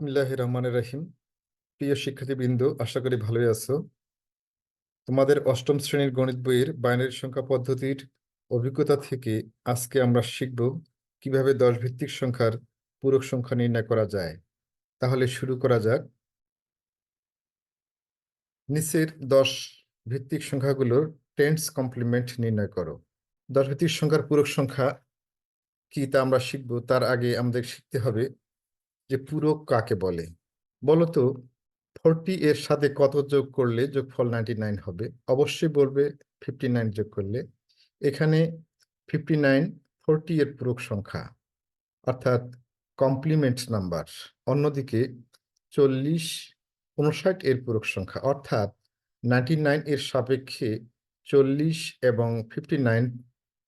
বিসমিল্লাহ রহমান রাহিম। প্রিয় শিক্ষার্থীবৃন্দ, আশা করি ভালোই আছো। তোমাদের অষ্টম শ্রেণির গণিত বইয়ের বাইনারি সংখ্যা পদ্ধতির অভিজ্ঞতা থেকে আজকে আমরা শিখব কীভাবে দশ ভিত্তিক সংখ্যার পূরক সংখ্যা নির্ণয় করা যায়। তাহলে শুরু করা যাক। নিচের দশ ভিত্তিক সংখ্যাগুলোর টেন্স কমপ্লিমেন্ট নির্ণয় করো। দশ ভিত্তিক সংখ্যার পূরক সংখ্যা কি তা আমরা শিখব, তার আগে আমাদের শিখতে হবে যে পূরক কাকে বলে? বলতো ফোরটি এর সাথে কত যোগ করলে যোগফল নাইনটি নাইন হবে? অবশ্যই বলবে ফিফটি নাইন যোগ করলে। এখানে ফিফটি নাইন ফোরটি এর পূরক সংখ্যা, অর্থাৎ কমপ্লিমেন্ট নাম্বার অন্যদিকে চল্লিশ, উনষাট এর পূরক সংখ্যা, অর্থাৎ নাইনটি নাইন এর সাপেক্ষে চল্লিশ এবং ফিফটি নাইন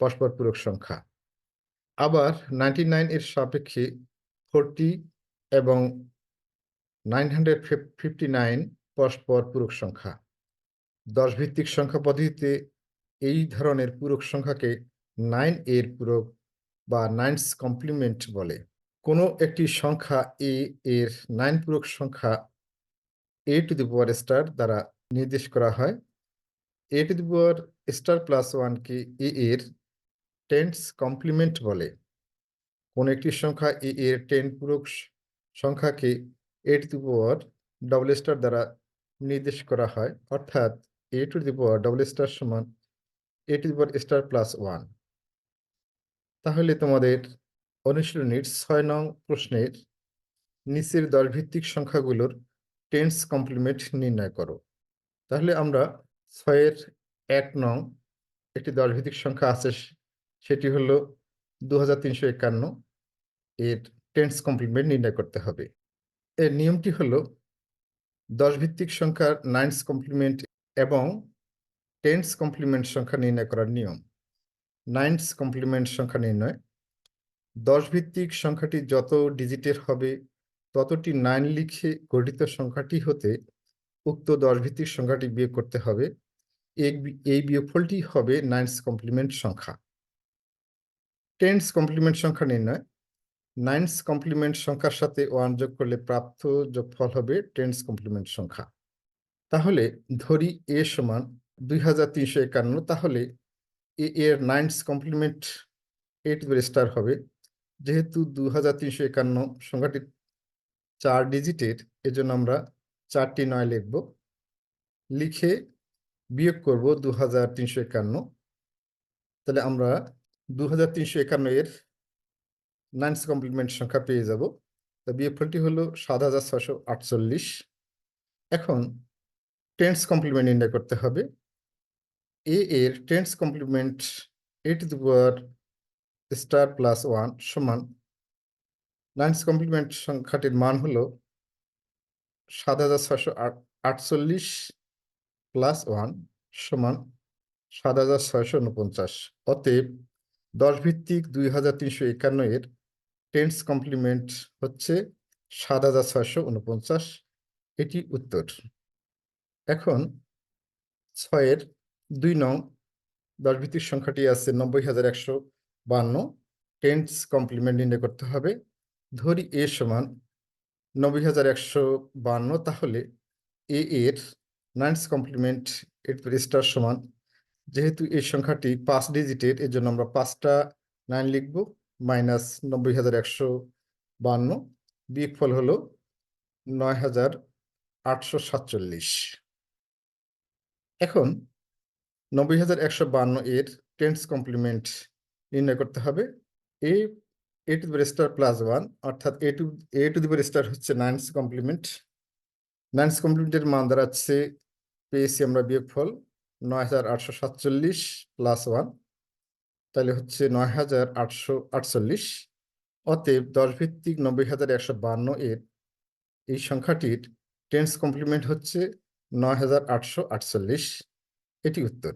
পরস্পর পূরক সংখ্যা। আবার নাইনটি নাইন এর সাপেক্ষে ফোরটি এবং নাইন হান্ড্রেড ফিফটি নাইন পরস্পর পূরক সংখ্যা। দশ ভিত্তিক সংখ্যা পদ্ধতিতে এই ধরনের পূরক সংখ্যাকে নাইন এর পূরক বা নাইনস কমপ্লিমেন্ট বলে। কোনো একটি সংখ্যা এ এর নাইন পূরক সংখ্যা এ টু দি পাওয়ার স্টার দ্বারা নির্দেশ করা হয়। A to the power star plus ওয়ানকে এ এর টেন্স কমপ্লিমেন্ট বলে। কোন একটি সংখ্যা এ এর টেন পূরক সংখ্যাকে A to the power double star দ্বারা নির্দেশ করা হয়। অর্থাৎ A to the power double star সমান A to the power star plus one তাহলে তোমাদের অনুশীলনীর ছয় নং প্রশ্নের নিচের দশ ভিত্তিক সংখ্যাগুলোর টেন্স কমপ্লিমেন্ট নির্ণয় করো। তাহলে আমরা ছয়ের এক নং একটি দশ ভিত্তিক সংখ্যা আছে, সেটি হলো দু হাজার তিনশো একান্ন। এর টেন্স কমপ্লিমেন্ট নির্ণয় করতে হবে। এর নিয়মটি হলো দশ ভিত্তিক সংখ্যার নাইনস কমপ্লিমেন্ট এবং টেন্স কমপ্লিমেন্ট সংখ্যা নির্ণয় করার নিয়ম। নাইনস কমপ্লিমেন্ট সংখ্যা নির্ণয় দশ ভিত্তিক সংখ্যাটি যত ডিজিটের হবে, ততটি নাইন লিখে গঠিত সংখ্যাটি হতে উক্ত দশ ভিত্তিক সংখ্যাটি বিয়োগ করতে হবে। এই বিয়োগফলটি হবে নাইনস কমপ্লিমেন্ট সংখ্যা। টেন্স কমপ্লিমেন্ট সংখ্যা নির্ণয় নাইনস কমপ্লিমেন্ট সংখ্যার সাথে ওয়ান যোগ করলে প্রাপ্ত যোগফল হবে টেন্স কমপ্লিমেন্ট সংখ্যা। তাহলে ধরি এ সমান দুই হাজার তিনশো একান্ন, তাহলে এ এর নাইনস কমপ্লিমেন্ট এইট স্টার হবে। যেহেতু দু হাজার তিনশো একান্ন সংখ্যাটি চার ডিজিটের, এজন্য আমরা চারটি নয় লিখব। লিখে বিয়োগ করব দু হাজার তিনশো একান্ন। তাহলে আমরা দু হাজার তিনশো একান্ন এর নাইনস কমপ্লিমেন্ট সংখ্যা পেয়ে যাব। তা বিয়োগফলটি হলো সাত হাজার ছশো আটচল্লিশ। এখন টেন্স কমপ্লিমেন্ট নির্ণয় করতে হবে। এ এর tens complement A to star plus one সমান। নাইনস কমপ্লিমেন্ট সংখ্যাটির মান হলো সাত হাজার ছশো আটচল্লিশ প্লাস ওয়ান সমান সাত হাজার ছয়শো উনপঞ্চাশ। অতএব দশ ভিত্তিক দুই হাজার তিনশো একান্ন এর টেন্স কমপ্লিমেন্ট হচ্ছে সাত হাজার ছয়শো উনপঞ্চাশ এটি উত্তর। এখন ছয়ের দুই নং দশ ভিত্তিক সংখ্যাটি আছে নব্বই হাজার একশো বান্ন। টেন্স কমপ্লিমেন্ট নির্ণয় করতে হবে। ধরি এ সমান নব্বই হাজার একশো বান্ন, তাহলে এ এর নাইনস কমপ্লিমেন্ট এর স্টার সমান। যেহেতু এই সংখ্যাটি পাঁচ ডিজিটের এর জন্য আমরা পাঁচটা নাইন লিখব। মাইনাস নব্বই হাজার একশো বান্ন বিয়োগফল হলো নয় হাজার আটশো সাতচল্লিশ। এখন নব্বই হাজার একশো বান্ন এর টেন্স কমপ্লিমেন্ট নির্ণয় করতে হবে। A A to the star plus one অর্থাৎ A to A to the star হচ্ছে নাইনস কমপ্লিমেন্ট নাইনস কমপ্লিমেন্টের মান দাঁড়াচ্ছে, পেয়েছি আমরা বিয়োগফল নয় হাজার আটশো সাতচল্লিশ প্লাস ওয়ান তাহলে হচ্ছে নয় হাজার আটশো আটচল্লিশ অতএব দশ ভিত্তিক নব্বই হাজার একশো বান্ন এর এই সংখ্যাটির টেন্স কমপ্লিমেন্ট হচ্ছে নয় হাজার আটশো আটচল্লিশ। এটি উত্তর।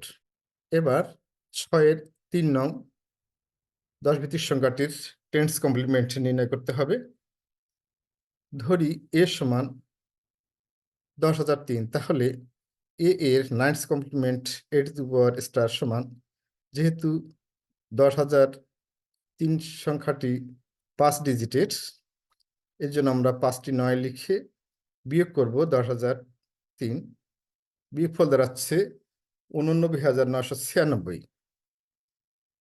এবার ছয়ের তিন নং দশ ভিত্তিক সংখ্যাটির টেন্স কমপ্লিমেন্ট নির্ণয় করতে হবে। ধরি এ সমান দশ হাজার তিন, তাহলে এ এর nine's complement eight to star সমান, যেহেতু দশ হাজার তিন সংখ্যাটি পাঁচ ডিজিটের। এর জন্য আমরা পাঁচটি নয় লিখে বিয়োগ করব দশ হাজার তিন। বিয়োগফল দাঁড়াচ্ছে উননব্বই হাজার নশো ছিয়ানব্বই।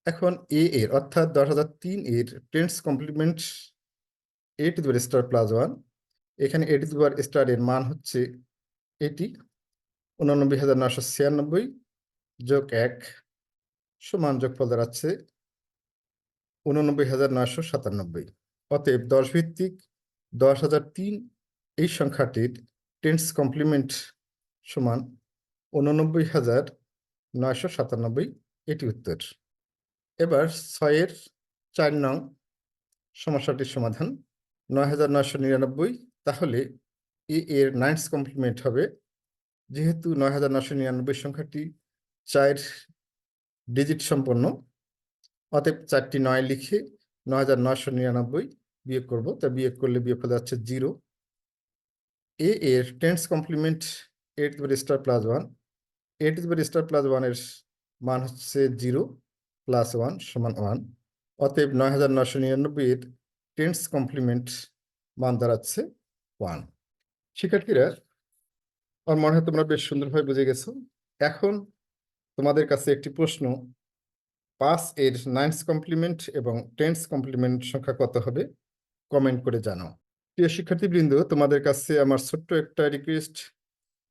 এখন এ এর, অর্থাৎ দশ হাজার তিন এর টেন্স কমপ্লিমেন্ট এ টু দুবার স্টার প্লাস ওয়ান এখানে এ টু দুবার স্টার এর মান হচ্ছে এটি, উননব্বই হাজার নশো ছিয়ানব্বই যোগ এক। সমান যোগফল দাঁড়াচ্ছে উননব্বই হাজার সাতানব্বই। অতএব দশ ভিত্তিক দশ হাজার তিন এই সংখ্যাটির টেন্স কমপ্লিমেন্ট সমান উননব্বই হাজার সাতানব্বই এটি উত্তর। এবার ছয়ের চার নং সমস্যাটির সমাধান নয় হাজার নিরানব্বই, তাহলে এ এর নাইনস কমপ্লিমেন্ট হবে। যেহেতু নয় হাজার নিরানব্বই সংখ্যাটি চার ডিজিট সম্পন্ন। অতএব চারটি নয় লিখে নয় হাজার নয়শো নিরানব্বই বিয়োগ করব। তা বিয়োগ করলে বিয়োগ ফল যাচ্ছে জিরো। এ এর ten's complement eight star plus one eight star plus ওয়ানের মান হচ্ছে জিরো প্লাস ওয়ান সমান ওয়ান অতএব নয় হাজার নয়শো নিরানব্বই এর টেন্স কমপ্লিমেন্ট মান দাঁড়াচ্ছে ওয়ান শিক্ষার্থীরা, আমার মনে হয় তোমরা বেশ সুন্দরভাবে বুঝে গেছো। এখন তোমাদের কাছে একটি প্রশ্ন। পাঁচ এর নাইনস কমপ্লিমেন্ট এবং টেন্স কমপ্লিমেন্ট সংখ্যা কত হবে? কমেন্ট করে জানাও। প্রিয় শিক্ষার্থীবৃন্দ, তোমাদের কাছে আমার ছোট্ট একটা রিকোয়েস্ট।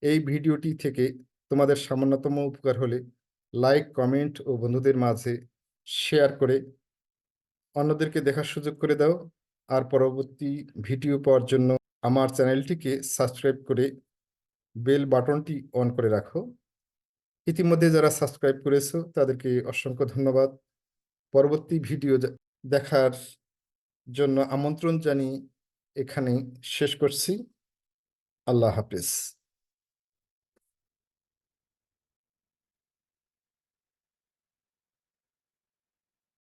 এই ভিডিওটি থেকে তোমাদের সামান্যতম উপকার হলে লাইক, কমেন্ট ও বন্ধুদের মাঝে শেয়ার করে অন্যদেরকে দেখার সুযোগ করে দাও। আর পরবর্তী ভিডিও পাওয়ার জন্য আমার চ্যানেলটিকে সাবস্ক্রাইব করে বেল বাটনটি অন করে রাখো। ইতিমধ্যে যারা সাবস্ক্রাইব করেছ, তাদেরকে অসংখ্য ধন্যবাদ। পরবর্তী ভিডিও দেখার জন্য আমন্ত্রণ জানিয়ে এখানে শেষ করছি। আল্লাহ হাফেজ।